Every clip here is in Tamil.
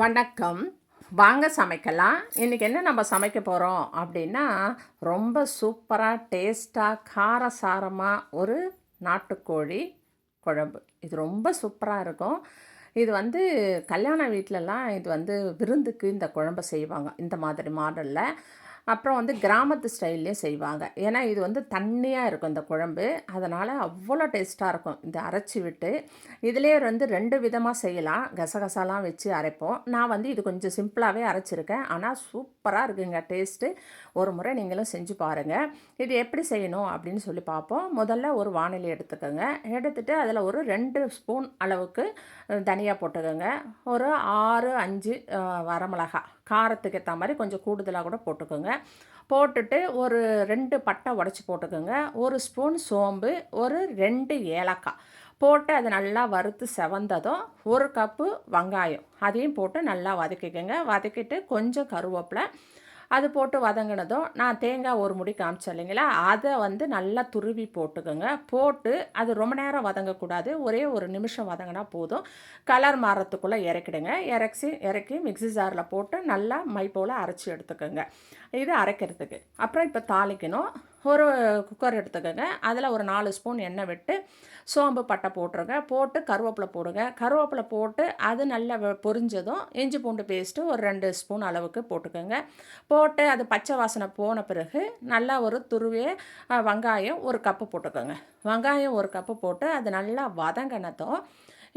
வணக்கம். வாங்க சமைக்கலாம். இன்றைக்கி என்ன நம்ம சமைக்க போகிறோம் அப்படின்னா ரொம்ப சூப்பராக டேஸ்ட்டாக காரசாரமாக ஒரு நாட்டுக்கோழி குழம்பு. இது ரொம்ப சூப்பராக இருக்கும். இது வந்து கல்யாண வீட்டிலலாம் இது வந்து விருந்துக்கு இந்த குழம்பை செய்வாங்க. இந்த மாதிரி மாடலில். அப்புறம் வந்து கிராமத்து ஸ்டைல்லையும் செய்வாங்க. ஏன்னா இது வந்து தண்ணியாக இருக்கும் இந்த குழம்பு. அதனால் அவ்வளோ டேஸ்ட்டாக இருக்கும். இந்த அரைச்சி விட்டு இதுலேயே வந்து ரெண்டு விதமாக செய்யலாம். கசகசாலாம் வச்சு அரைப்போம். நான் வந்து இது கொஞ்சம் சிம்பிளாகவே அரைச்சிருக்கேன். ஆனால் சூப்பராக இருக்குங்க டேஸ்ட்டு. ஒரு முறை நீங்களும் செஞ்சு பாருங்கள் இது எப்படி செய்யணும் அப்படின்னு சொல்லி பார்ப்போம். முதல்ல ஒரு வானிலை எடுத்துக்கோங்க. எடுத்துகிட்டு அதில் ஒரு ரெண்டு ஸ்பூன் அளவுக்கு தனியாக போட்டுக்கோங்க. ஒரு ஆறு அஞ்சு வரமிளகாய் வரமிளகா. காரத்துக்கு ஏற்ற மாதிரி கொஞ்சம் கூடுதலாக கூட போட்டுக்கோங்க. போட்டுட்டு ஒரு ரெண்டு பட்டை உடச்சி போட்டுக்கோங்க. ஒரு ஸ்பூன் சோம்பு ஒரு ரெண்டு ஏலக்காய். போட்டு அது நல்லா வறுத்து செவந்ததும் ஒரு கப்பு வெங்காயம். அதையும் போட்டு நல்லா வதக்கிக்கோங்க. வதக்கிட்டு கொஞ்சம் கருவேப்பிலை அது போட்டு வதங்கினதும் நான் தேங்காய் ஒரு முடி காமிச்சேன் இல்லைங்களா? அதை வந்து நல்லா துருவி போட்டுக்கோங்க. போட்டு அது ரொம்ப நேரம் வதங்கக்கூடாது. ஒரே ஒரு நிமிஷம் வதங்கினா போதும். கலர் மாறத்துக்குள்ளே இறக்கிடுங்க. இறக்கி இறக்கி மிக்ஸி ஜாரில் போட்டு நல்லா மை போல் அரைச்சி எடுத்துக்கோங்க. இது அரைக்கிறதுக்கு. அப்புறம் இப்போ தாளிக்கணும். ஒரு குக்கர் எடுத்துக்கோங்க. அதில் ஒரு நாலு ஸ்பூன் எண்ணெய் விட்டு சோம்பு பட்டை போட்டுருங்க. போட்டு கருவேப்பிலை போடுங்க. கருவேப்பிலை போட்டு அது நல்லா பொரிஞ்சதும் இஞ்சி பூண்டு பேஸ்ட்டு ஒரு ரெண்டு ஸ்பூன் அளவுக்கு போட்டுக்கோங்க. போட்டு அது பச்சை வாசனை போன பிறகு நல்லா ஒரு துருவிய வெங்காயம் ஒரு கப்பு போட்டுக்கோங்க. வெங்காயம் ஒரு கப்பு போட்டு அது நல்லா வதங்கினதும்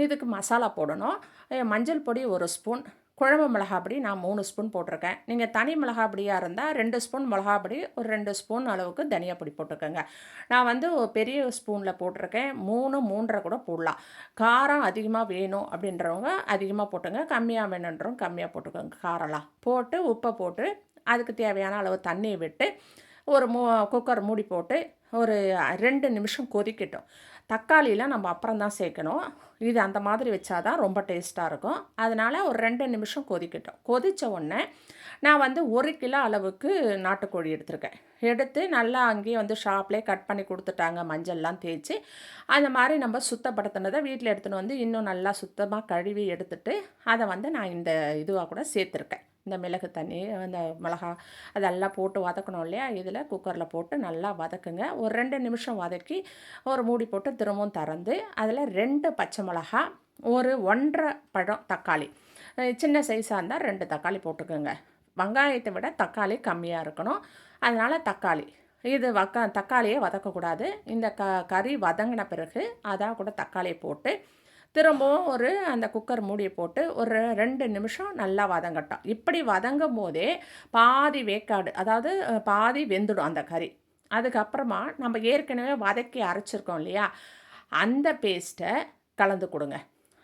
இதுக்கு மசாலா போடணும். மஞ்சள் பொடி ஒரு ஸ்பூன் குழம்பு மிளகா பொடி நான் மூணு ஸ்பூன் போட்டிருக்கேன். நீங்கள் தனி மிளகா பொடியாக இருந்தால் ரெண்டு ஸ்பூன் மிளகா பொடி ஒரு ரெண்டு ஸ்பூன் அளவுக்கு தனியா பொடி போட்டுக்கோங்க. நான் வந்து ஒரு பெரிய ஸ்பூனில் போட்டிருக்கேன். மூணு மூன்றரை கூட போடலாம். காரம் அதிகமாக வேணும் அப்படின்றவங்க அதிகமாக போட்டுங்க. கம்மியாக வேணுன்றவங்க கம்மியாக போட்டுக்கோங்க. காரம்லாம் போட்டு உப்பை போட்டு அதுக்கு தேவையான அளவு தண்ணியை விட்டு ஒரு மூ குக்கர் மூடி போட்டு ஒரு ரெண்டு நிமிஷம் கொதிக்கட்டும். தக்காளியெலாம் நம்ம அப்புறம் தான் சேர்க்கணும். இது அந்த மாதிரி வச்சா தான் ரொம்ப டேஸ்ட்டாக இருக்கும். அதனால் ஒரு ரெண்டு நிமிஷம் கொதிக்கட்டும். கொதித்த உடனே நான் வந்து ஒரு கிலோ அளவுக்கு நாட்டுக்கோழி எடுத்திருக்கேன். எடுத்து நல்லா அங்கேயே வந்து ஷாப்லேயே கட் பண்ணி கொடுத்துட்டாங்க. மஞ்சள்லாம் தேய்ச்சி அந்த மாதிரி நம்ம சுத்தப்படுத்தினதை வீட்டில் எடுத்துகிட்டு வந்து இன்னும் நல்லா சுத்தமாக கழுவி எடுத்துட்டு அதை வந்து நான் இந்த இதுவாக கூட சேர்த்துருக்கேன். இந்த மிளகு தண்ணி இந்த மிளகா அதெல்லாம் போட்டு வதக்கணும் இல்லையா? இதில் குக்கரில் போட்டு நல்லா வதக்குங்க. ஒரு ரெண்டு நிமிஷம் வதக்கி ஒரு மூடி போட்டு திரும்பவும் திறந்து அதில் ரெண்டு பச்சை மிளகா ஒரு ஒன்றரை பழம் தக்காளி. சின்ன சைஸாக இருந்தால் ரெண்டு தக்காளி போட்டுக்கோங்க. வெங்காயத்தை விட தக்காளி கம்மியாக இருக்கணும். அதனால் தக்காளி. இது வக்க தக்காளியே வதக்கக்கூடாது. இந்த க கறி வதங்கின பிறகு அதான் கூட தக்காளியை போட்டு திரும்பவும் ஒரு அந்த குக்கர் மூடியை போட்டு ஒரு ரெண்டு நிமிஷம் நல்லா வதங்கட்டும். இப்படி வதங்கும் போதே பாதி வேக்காடு அதாவது பாதி வெந்துடும் அந்த கறி. அதுக்கப்புறமா நம்ம ஏற்கனவே வதக்கி அரைச்சிருக்கோம் இல்லையா? அந்த பேஸ்ட்டை கலந்து கொடுங்க.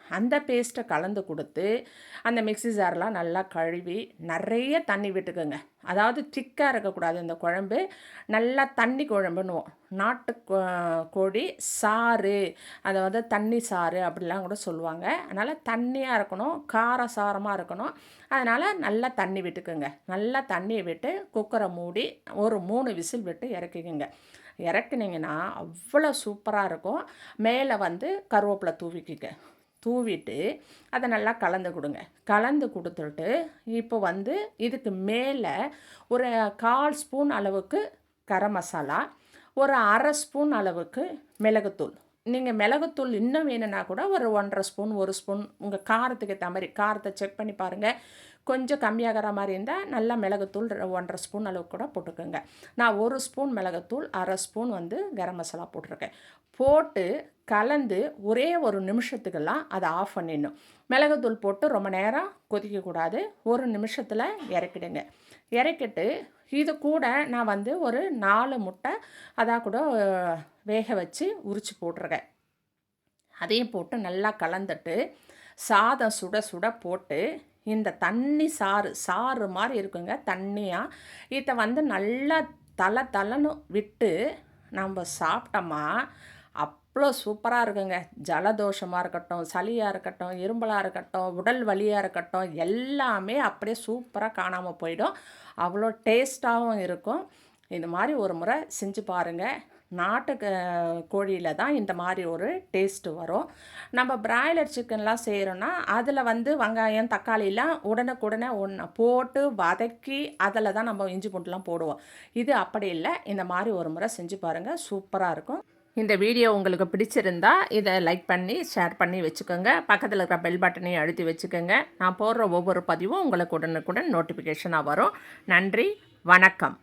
அந்த பேஸ்ட்டை கலந்து கொடுத்து அந்த மிக்ஸி ஜார்லாம் நல்லா கழுவி நிறைய தண்ணி விட்டுக்குங்க. அதாவது திக்காக இருக்கக்கூடாது இந்த குழம்பு. நல்லா தண்ணி குழம்புன்னுவோம். நாட்டு கோ- கோழி சாறு அதாவது தண்ணி சாறு அப்படிலாம் கூட சொல்லுவாங்க. அதனால் தண்ணியாக இருக்கணும் கார சாரமாக இருக்கணும். அதனால் நல்லா தண்ணி விட்டுக்குங்க. நல்லா தண்ணியை விட்டு குக்கரை மூடி ஒரு மூணு விசில் விட்டு இறக்கிக்குங்க. இறக்குனிங்கன்னா அவ்வளோ சூப்பராக இருக்கும். மேலே வந்து கருவேப்பிலை தூவிக்கிங்க. தூவிட்டு அதை நல்லா கலந்து கொடுங்க. கலந்து கொடுத்துட்டு இப்போ வந்து இதுக்கு மேலே ஒரு கால் ஸ்பூன் அளவுக்கு கரம் மசாலா ஒரு அரை ஸ்பூன் அளவுக்கு மிளகுத்தூள். நீங்கள் மிளகுத்தூள் இன்னும் வேணும்னா கூட ஒரு ஒன்றரை ஸ்பூன் ஒரு ஸ்பூன் உங்கள் காரத்துக்கு ஏற்ற மாதிரி காரத்தை செக் பண்ணி பாருங்கள் கொஞ்சம் கம்மியாகிற மாதிரி இருந்தால் நல்லா மிளகுத்தூள் ஒன்றரை ஸ்பூன் அளவுக்கு கூட போட்டுக்கோங்க. நான் ஒரு ஸ்பூன் மிளகுத்தூள் அரை ஸ்பூன் வந்து கரம் மசாலா போட்டிருக்கேன். போட்டு கலந்து ஒரே ஒரு நிமிஷத்துக்கெல்லாம் அதை ஆஃப் பண்ணிடணும். மிளகுத்தூள் போட்டு ரொம்ப நேரம் கொதிக்கக்கூடாது. ஒரு நிமிஷத்தில் இறக்கிடுங்க. இறக்கிட்டு இது கூட நான் வந்து ஒரு நாலு முட்டை அதான் கூட வேக வச்சு உரிச்சு போட்டிருக்கேன். அதையும் போட்டு நல்லா கலந்துட்டு சாதம் சுட சுட போட்டு இந்த தண்ணி சாறு சாறு மாதிரி இருக்குங்க தண்ணியாக இதை வந்து நல்லா தலை தலைன்னு விட்டு நம்ம சாப்பிட்டோமா அவ்வளோ சூப்பராக இருக்குங்க. ஜலதோஷமாக இருக்கட்டும் சளியாக இருக்கட்டும் இரும்பலாக இருக்கட்டும் உடல் வலியாக இருக்கட்டும் எல்லாமே அப்படியே சூப்பராக காணாமல் போயிடும். அவ்வளோ டேஸ்ட்டாகவும் இருக்கும். இது மாதிரி ஒரு முறை செஞ்சு பாருங்கள் நாட்டு கோழியில் தான் இந்த மாதிரி ஒரு டேஸ்ட்டு வரும். நம்ம பிராய்லர் சிக்கன்லாம் செய்கிறோன்னா அதில் வந்து வெங்காயம் தக்காளிலாம் உடனுக்குடனே ஒன்று போட்டு வதக்கி அதில் தான் நம்ம இஞ்சி பூண்டுலாம் போடுவோம். இது அப்படி இல்லை. இந்த மாதிரி ஒரு முறை செஞ்சு பாருங்கள் சூப்பராக இருக்கும். இந்த வீடியோ உங்களுக்கு பிடிச்சிருந்தா இதை லைக் பண்ணி ஷேர் பண்ணி வச்சுக்கோங்க. பக்கத்தில் இருக்கிற பெல் பட்டனையும் அழுத்தி வச்சுக்கோங்க. நான் போடுற ஒவ்வொரு பதிவும் உங்களுக்கு உடனுக்குடன் நோட்டிஃபிகேஷனாக வரும். நன்றி. வணக்கம்.